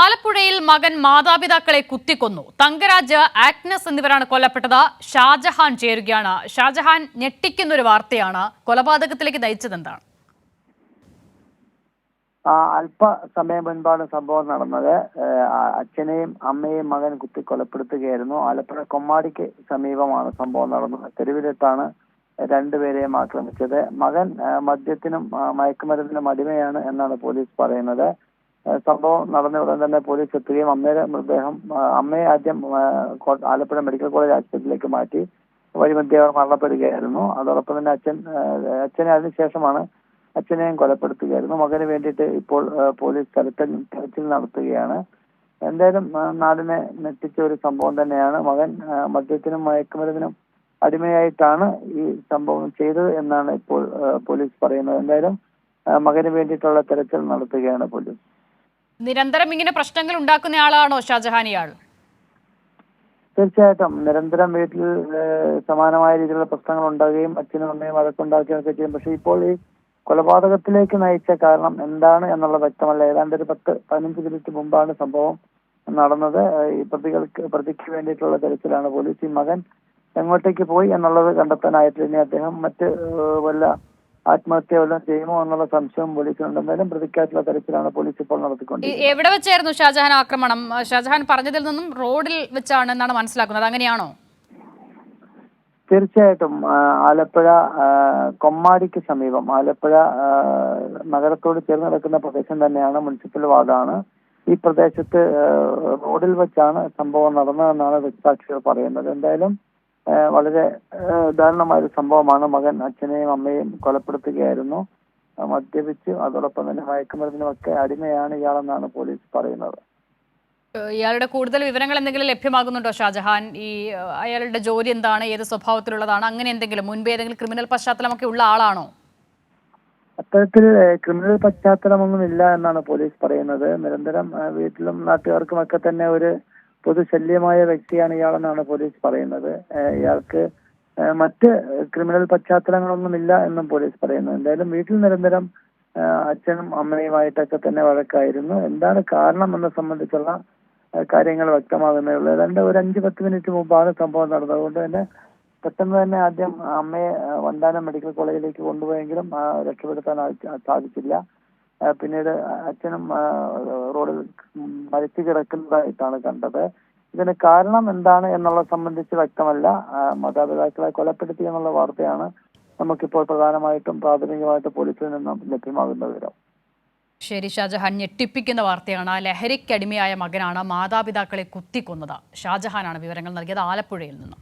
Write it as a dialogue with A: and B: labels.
A: ആലപ്പുഴയിൽ മകൻ മാതാപിതാക്കളെ കുത്തിക്കൊന്നു. തങ്കരാജ് ആഗ്നസ് എന്നിവരാണ് കൊല്ലപ്പെട്ടത്. ഷാജഹാൻ ചേരുകയാണ്. ഷാജഹാൻ ഞെട്ടിക്കുന്ന ഒരു വാർത്തയാണ്. കൊലപാതകത്തിലേക്ക് നയിച്ചതെന്താണ്?
B: അല്പസമയം മുൻപാണ് സംഭവം നടന്നത്. അച്ഛനെയും അമ്മയെയും മകൻ കുത്തി കൊലപ്പെടുത്തുകയായിരുന്നു ആലപ്പുഴ കൊമ്മാടിക്ക് സമീപമാണ് സംഭവം നടന്നത്. തെരുവിലിട്ടാണ് രണ്ടുപേരെയും ആക്രമിച്ചത്. മകൻ മദ്യത്തിനും മയക്കുമരുന്നിനും അടിമയാണ് എന്നാണ് പോലീസ് പറയുന്നത്. സംഭവം നടന്ന ഉടൻ തന്നെ പോലീസ് എത്തുകയും അമ്മയുടെ മൃതദേഹം അമ്മയെ ആദ്യം ആലപ്പുഴ മെഡിക്കൽ കോളേജ് ആശുപത്രിയിലേക്ക് മാറ്റി വഴിമധ്യ അവർ മരണപ്പെടുകയായിരുന്നു. അതോടൊപ്പം തന്നെ അച്ഛൻ അച്ഛനെ അതിനുശേഷമാണ് അച്ഛനെയും കൊലപ്പെടുത്തുകയായിരുന്നു. മകന് വേണ്ടിയിട്ട് ഇപ്പോൾ പോലീസ് തെരച്ചിൽ തെരച്ചിൽ നടത്തുകയാണ്. എന്തായാലും നാടിനെ ഞെട്ടിച്ച ഒരു സംഭവം തന്നെയാണ്. മകൻ മദ്യത്തിനും മയക്കുമരുന്നിനും അടിമയായിട്ടാണ് ഈ സംഭവം ചെയ്തത് എന്നാണ് ഇപ്പോൾ പോലീസ് പറയുന്നത്. എന്തായാലും മകന് വേണ്ടിയിട്ടുള്ള തെരച്ചിൽ നടത്തുകയാണ് പോലീസ്.
A: നിരന്തരം ഇങ്ങനെ പ്രശ്നങ്ങൾ ഉണ്ടാക്കുന്ന ആളാണോ ഷാജഹാൻ ഇയാൾ?
B: തീർച്ചയായിട്ടും. നിരന്തരം വീട്ടിൽ സമാനമായ രീതിയിലുള്ള പ്രശ്നങ്ങൾ ഉണ്ടാകുകയും അച്ഛനും അമ്മയും വഴക്കുണ്ടാക്കുകയും ഒക്കെ ചെയ്യും. പക്ഷെ ഇപ്പോൾ ഈ കൊലപാതകത്തിലേക്ക് നയിച്ച കാരണം എന്താണ് എന്നുള്ള വ്യക്തമല്ല. ഏതാണ്ട് ഒരു പത്ത് പതിനഞ്ച് മിനിറ്റ് മുമ്പാണ് സംഭവം നടന്നത്. ഈ പ്രതികൾക്ക് പ്രതിക്ക് വേണ്ടിയിട്ടുള്ള തെരച്ചിലാണ് പോലീസ് ഈ മകൻ എങ്ങോട്ടേക്ക് പോയി എന്നുള്ളത് കണ്ടെത്താനായിട്ടില്ല. ഇനി അദ്ദേഹം മറ്റ് വല്ല ആത്മഹത്യ വല്ലതും ചെയ്യുമോ എന്നുള്ള സംശയം പോലീസിനുണ്ട് എന്തായാലും പ്രതിക്കായിട്ടുള്ള തരത്തിലാണ് പോലീസ് ഇപ്പോൾ നടത്തിക്കൊണ്ടിരിക്കുന്നത്
A: എവിടെ വെച്ചായിരുന്നു ഷാജഹാൻ ആക്രമണം? ഷാജഹാൻ പറഞ്ഞതിൽ നിന്നും റോഡിൽ വെച്ചാണ് എന്നാണ് മനസ്സിലാക്കുന്നത്. അങ്ങനെയാണോ?
B: തീർച്ചയായിട്ടും. ആലപ്പുഴ കൊമ്മാടിക്ക് സമീപം. ആലപ്പുഴ നഗരത്തോട് ചേർന്ന് കിടക്കുന്ന പ്രദേശം തന്നെയാണ് മുനിസിപ്പൽ വാർഡാണ്. ഈ പ്രദേശത്ത് റോഡിൽ വെച്ചാണ് സംഭവം നടന്നതെന്നാണ് ദൃക്സാക്ഷികൾ പറയുന്നത്. എന്തായാലും വളരെ ദാരുണമായ ഒരു സംഭവമാണ്. മകൻ അച്ഛനെയും അമ്മയെയും കൊലപ്പെടുത്തുകയായിരുന്നു. മദ്യപിച്ച് അതോടൊപ്പം തന്നെ മയക്കുമരുന്നിനും ഒക്കെ അടിമയാണ് ഇയാളെന്നാണ് പോലീസ് പറയുന്നത്.
A: ഇയാളുടെ കൂടുതൽ വിവരങ്ങൾ എന്തെങ്കിലും ലഭ്യമാകുന്നുണ്ടോ ഷാജഹാൻ? ഈ അയാളുടെ ജോലി എന്താണ്? ഏത് സ്വഭാവത്തിലുള്ളതാണ്? അങ്ങനെ എന്തെങ്കിലും മുൻപ് ഏതെങ്കിലും ക്രിമിനൽ പശ്ചാത്തലമൊക്കെ ഉള്ള ആളാണോ?
B: അത്തരത്തിൽ ക്രിമിനൽ പശ്ചാത്തലമൊന്നും ഇല്ല എന്നാണ് പോലീസ് പറയുന്നത്. നിരന്തരം വീട്ടിലും വീട്ടിലും നാട്ടുകാർക്കുമൊക്കെ തന്നെ ഒരു പൊതുശല്യമായ വ്യക്തിയാണ് ഇയാളെന്നാണ് പോലീസ് പറയുന്നത്. ഇയാൾക്ക് മറ്റ് ക്രിമിനൽ പശ്ചാത്തലങ്ങളൊന്നും ഇല്ല എന്നും പോലീസ് പറയുന്നു. എന്തായാലും വീട്ടിൽ നിരന്തരം അച്ഛനും അമ്മയുമായിട്ടൊക്കെ തന്നെ വഴക്കായിരുന്നു. എന്താണ് കാരണം എന്നെ സംബന്ധിച്ചുള്ള കാര്യങ്ങൾ വ്യക്തമാകുന്നേ ഉള്ളൂ. ഏതാണ്ട് ഒരു അഞ്ച് പത്ത് മിനിറ്റ് മുമ്പാണ് സംഭവം നടന്നത് അതുകൊണ്ട് തന്നെ പെട്ടെന്ന് തന്നെ ആദ്യം അമ്മയെ വണ്ടാനം മെഡിക്കൽ കോളേജിലേക്ക് കൊണ്ടുപോയെങ്കിലും രക്ഷപ്പെടുത്താൻ സാധിച്ചില്ല. പിന്നീട് അച്ഛനും റോഡിൽ മരിച്ചു കിടക്കുന്നതായിട്ടാണ് കണ്ടത്. ഇതിന് കാരണം എന്താണ് എന്നുള്ളത് സംബന്ധിച്ച് വ്യക്തമല്ല. മാതാപിതാക്കളെ കൊലപ്പെടുത്തി എന്നുള്ള വാർത്തയാണ് നമുക്കിപ്പോൾ പ്രധാനമായിട്ടും പ്രാഥമികമായിട്ട് പോലീസിൽ നിന്നും ലഭ്യമാകുന്ന വിവരം.
A: ശരി ഷാജഹാൻ ഞെട്ടിപ്പിക്കുന്ന വാർത്തയാണ്. ലഹരിക്കടിമയായ മകനാണ് മാതാപിതാക്കളെ കുത്തിക്കൊന്നത്. ഷാജഹാനാണ് വിവരങ്ങൾ നൽകിയത് ആലപ്പുഴയിൽ നിന്നും.